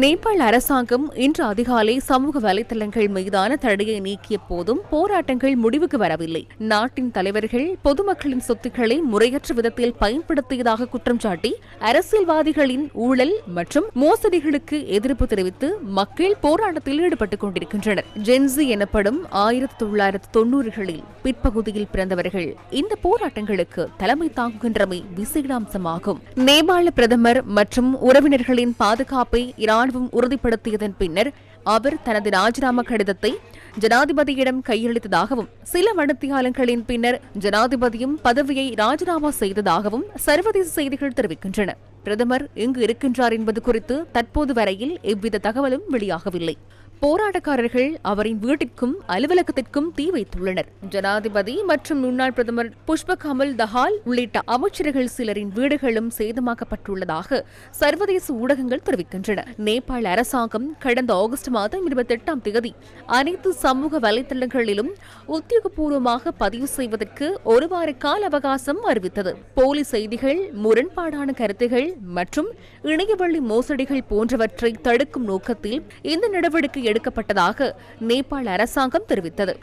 நேபாள அரசாங்கம் இன்று அதிகாலை சமூக வலைதளங்கள் மீதான தடையை நீக்கிய போதும் போராட்டங்கள் முடிவுக்கு வரவில்லை. நாட்டின் தலைவர்கள் பொதுமக்களின் சொத்துக்களை முறையற்ற விதத்தில் பயன்படுத்தியதாக குற்றம் சாட்டி அரசியல்வாதிகளின் ஊழல் மற்றும் மோசடிகளுக்கு எதிர்ப்பு தெரிவித்து மக்கள் போராட்டத்தில் ஈடுபட்டுக் கொண்டிருக்கின்றனர். ஜென்சி எனப்படும் ஆயிரத்தி தொள்ளாயிரத்து தொன்னூறுகளில் பிற்பகுதியில் பிறந்தவர்கள் இந்த போராட்டங்களுக்கு தலைமை தாங்குகின்றமை விசேடாம்சமாகும். நேபாள பிரதமர் மற்றும் உறவினர்களின் பாதுகாப்பை ராணுவம் உறுதிப்படுத்தியதன் பின்னர் அவர் தனது ராஜினாமா கடிதத்தை ஜனாதிபதியிடம் கையளித்ததாகவும் சில மணித்தியாலங்களின் பின்னர் ஜனாதிபதியும் பதவியை ராஜினாமா செய்ததாகவும் சர்வதேச செய்திகள் தெரிவிக்கின்றன. பிரதமர் எங்கு இருக்கின்றார் என்பது குறித்து தற்போது வரையில் எவ்வித தகவலும் வெளியாகவில்லை. போராட்டக்காரர்கள் அவரின் வீட்டிற்கும் அலுவலகத்திற்கும் தீ வைத்துள்ளனர். ஜனாதிபதி மற்றும் முன்னாள் பிரதமர் புஷ்ப கமல் தஹால் உள்ளிட்ட அமைச்சர்கள் சிலரின் வீடுகளும் சேதமாக்கப்பட்டுள்ளதாக சர்வதேச ஊடகங்கள் தெரிவிக்கின்றன. நேபாள அரசாங்கம் கடந்த ஆகஸ்ட் மாதம் இருபத்தி எட்டாம் தேதி அனைத்து சமூக வலைதளங்களிலும் உத்தியோகபூர்வமாக பதிவு செய்வதற்கு ஒரு வார கால அவகாசம் அறிவித்தது. போலி செய்திகள் முரண்பாடான கருத்துகள் மற்றும் இணையவழி மோசடிகள் போன்றவற்றை தடுக்கும் நோக்கத்தில் இந்த நடவடிக்கை எடுக்கப்பட்டதாக நேபாள அரசாங்கம் தெரிவித்தது.